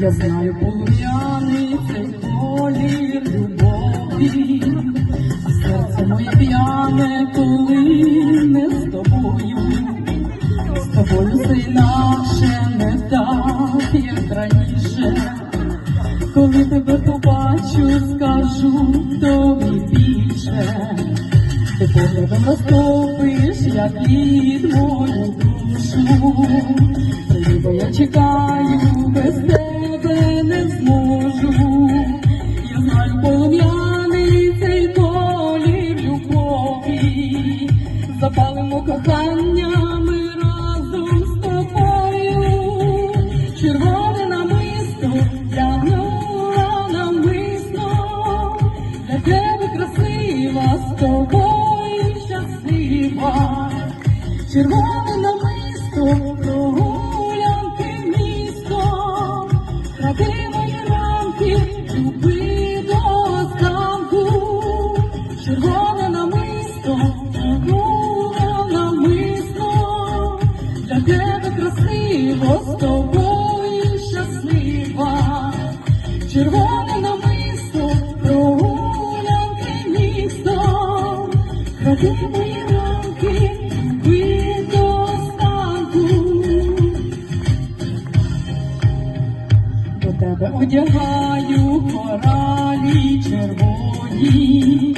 Я знаю полум'яний цей колір любові, а серце моє п'яне, коли не з тобою. З тобою все інакше, не так, як раніше. Коли тебе побачу, скажу тобі більше. Ти поглядом розтопиш, як лід мою душу. Бо я чекаю, без тебе не зможу. Я знаю полум'яний цей колір любові. Запалимо кохання разом з тобою. Червоне намисто тягнула намисно. Для тебе красива, з тобою щаслива. Мої ранки, люби останку. Тебе одягаю коралі червоні,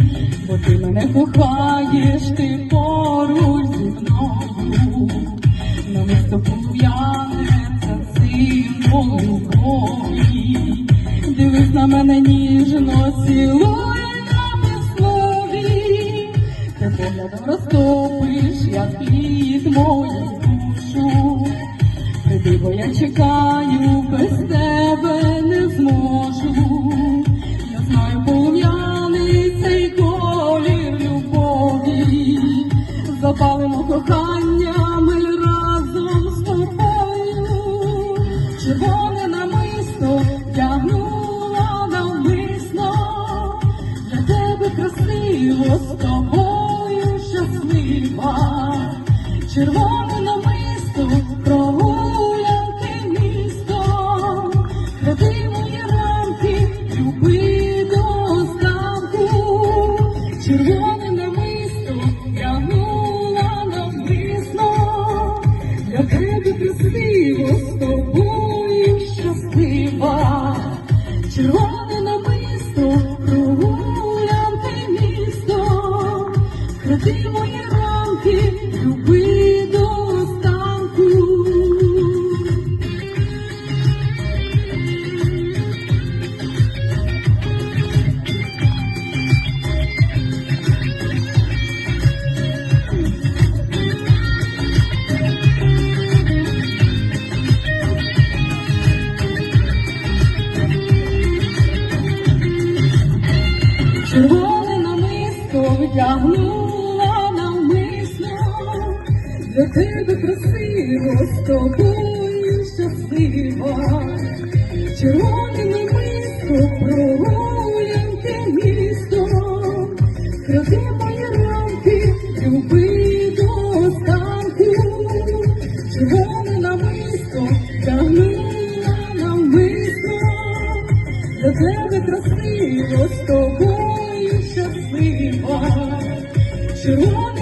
бо ти мене кохаєш, ти поруч зі мною. Намисто полум'яне, символ любові. Дивись на мене ніжно, цілуй поглядом розтопиш, я слід мою душу. Приди, бо я чекаю, без тебе не зможу. Я знаю полум'яний цей колір любові. Запалимо кохання Червоне намисто прогулянки місто. Кради мої ранки, люби до останку. Червоне намисто тягнула навмисно. Для тебе красиво з тобою щаслива. Червоне намисто прогулянки місто. Кради мої намисто вдягнула навмисно, для тебе красиво з тобою щасливо, Червоне намисто прогулянки місто, кради тобою щаслива. Червоне намисто